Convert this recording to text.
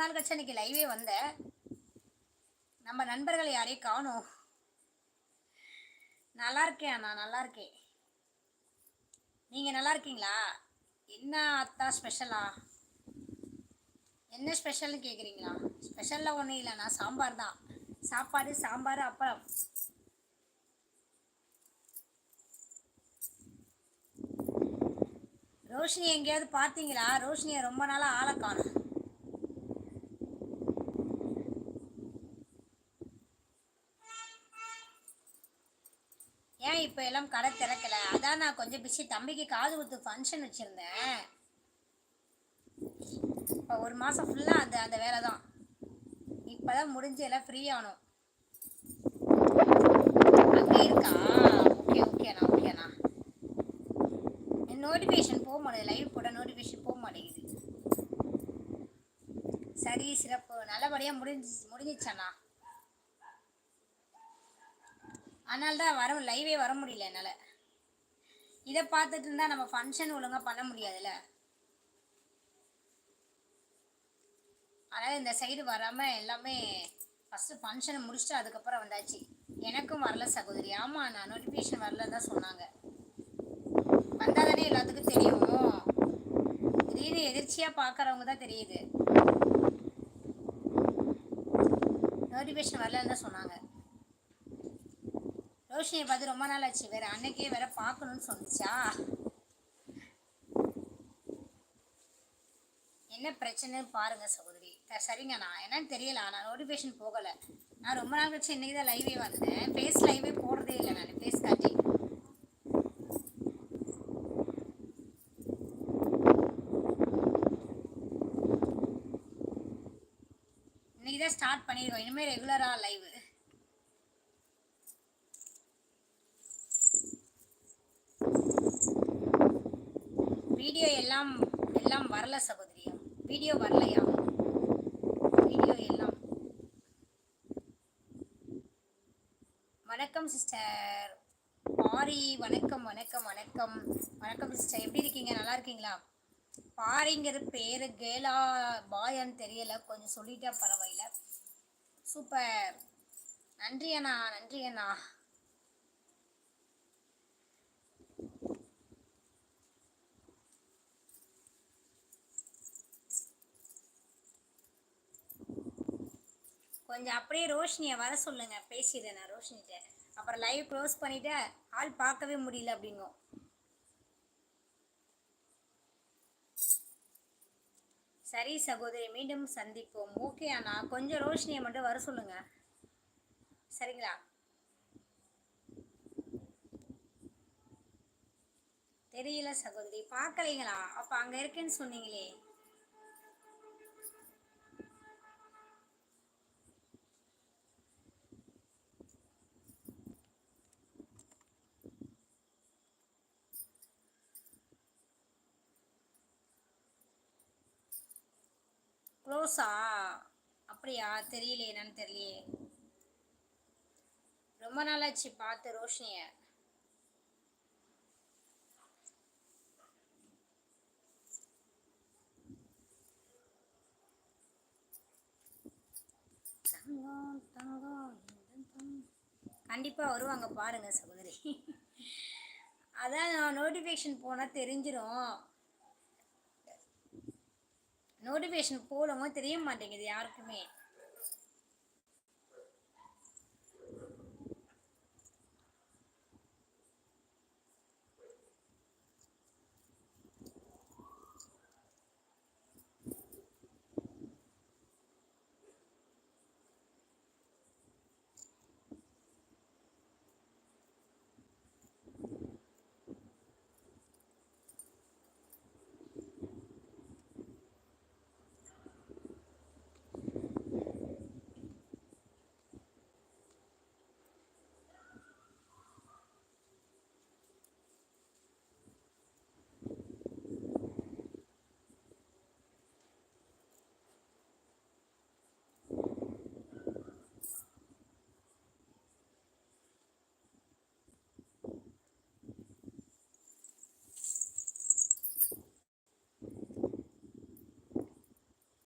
நாள் கழிச்சு அன்றைக்கி லைவே வந்தேன் நம்ம நண்பர்கள் யாரையும் காணும். நல்லா இருக்கேன் நான் நல்லா இருக்கேன். நீங்கள் நல்லா இருக்கீங்களா? என்ன அத்தா ஸ்பெஷலா என்ன ஸ்பெஷல்னு கேட்குறீங்களா ஸ்பெஷலில் ஒன்றும் இல்லைண்ணா சாம்பார் தான். சாப்பாடு சாம்பார் அப்பளம். ரோஷினி எங்கேயாவது பார்த்தீங்களா? ரோஷினியை ரொம்ப நாளாக ஆளை காணும். ஏன் இப்போ எல்லாம் கடை திறக்கல? அதான் நான் கொஞ்சம் பிஸி தம்பிக்கு காது குத்து ஃபங்க்ஷன் வச்சுருந்தேன். இப்போ ஒரு மாதம் ஃபுல்லாக அந்த அந்த வேலை தான். இப்போ தான் முடிஞ்சு எல்லாம் ஃப்ரீ ஆகணும் அங்கே இருக்கா? ஓகே ஓகேண்ணா ஓகேண்ணா நோட்டிஃபிகேஷன் போக மாட்டேங்குது. லைவ் போட நோட்டிஃபிகேஷன் போக மாட்டேங்குது. சரி சிறப்பு. நல்லபடியாக முடிஞ்சு முடிஞ்சிச்சாண்ணா அதனால தான் வர லைவே வர முடியல என்னால். இதை பார்த்துட்டு இருந்தால் நம்ம ஃபங்க்ஷன் ஒழுங்காக பண்ண முடியாதுல்ல. அதனால் இந்த சைடு வராமல் எல்லாமே ஃபஸ்ட்டு ஃபங்க்ஷனை முடிச்சுட்டு அதுக்கப்புறம் வந்தாச்சு. எனக்கும் வரல சகோதரி. ஆமாம் நான் நோட்டிஃபிகேஷன் வரலன்னு தான் சொன்னாங்க. வந்தால் தானே எல்லாத்துக்கும் தெரியும். திடீர்னு எதிர்ச்சியாக பார்க்குறவங்க தான் தெரியுது. நோட்டிஃபிகேஷன் வரலன்னு தான் சொன்னாங்க. ரோஷினியை பார்த்து ரொம்ப நாள் ஆச்சு. வேற அன்னைக்கே வேற பார்க்கணும்னு சொன்னிச்சா என்ன பிரச்சனைன்னு பாருங்க சகோதரி. சரிங்க சரிங்கண்ணா என்னன்னு தெரியல. நான் நோட்டிஃபிகேஷன் போகலை. நான் ரொம்ப நாள் கழிச்சு இன்னைக்கு தான் லைவே வந்தேன். ஃபேஸ் லைவே போடுறதே இல்லை நான் ஃபேஸ் காட்டி. இன்னைக்கு தான் ஸ்டார்ட் பண்ணியிருக்கோம் இனிமேல் ரெகுலராக லைவு வீடியோ எல்லாம் எல்லாம் வரல சகோதரியா வீடியோ வரலையா? வீடியோ எல்லாம். வணக்கம் சிஸ்டர். பாரி வணக்கம் வணக்கம் வணக்கம். வணக்கம் சிஸ்டர். எப்படி இருக்கீங்க? நல்லா இருக்கீங்களா? பாரிங்கிற பேர் கேலா பாயான்னு தெரியல. கொஞ்சம் சொல்லிட்டா பரவாயில்ல. சூப்பர். நன்றி அண்ணா நன்றி அண்ணா. கொஞ்சம் அப்படியே ரோஷினியை வர சொல்லுங்க. பேசிடுறேன் நான் ரோஷினிட்ட அப்புறம் லைவ் க்ளோஸ் பண்ணிட்டு ஆள் பார்க்கவே முடியல அப்படிங்கும். சரி சகோதரி மீண்டும் சந்திப்போம். ஓகே அண்ணா. கொஞ்சம் ரோஷினியை மட்டும் வர சொல்லுங்க. சரிங்களா? தெரியல சகோதரி. பார்க்கலைங்களா? அப்போ அங்கே இருக்கேன்னு சொன்னீங்களே. க்ளோஸா அப்படியா? தெரியலையே என்னன்னு தெரியலையே. ரொம்ப நாளாச்சு பார்த்து ரோஷினிய. தங்கம், தங்கம், கண்டிப்பா வருவாங்க பாருங்க சகோதரி. அதான் நோட்டிஃபிகேஷன் போனால் தெரிஞ்சிடும் நோட்டிஃபிகேஷன் போடவும் தெரிய மாட்டேங்குது யாருக்குமே.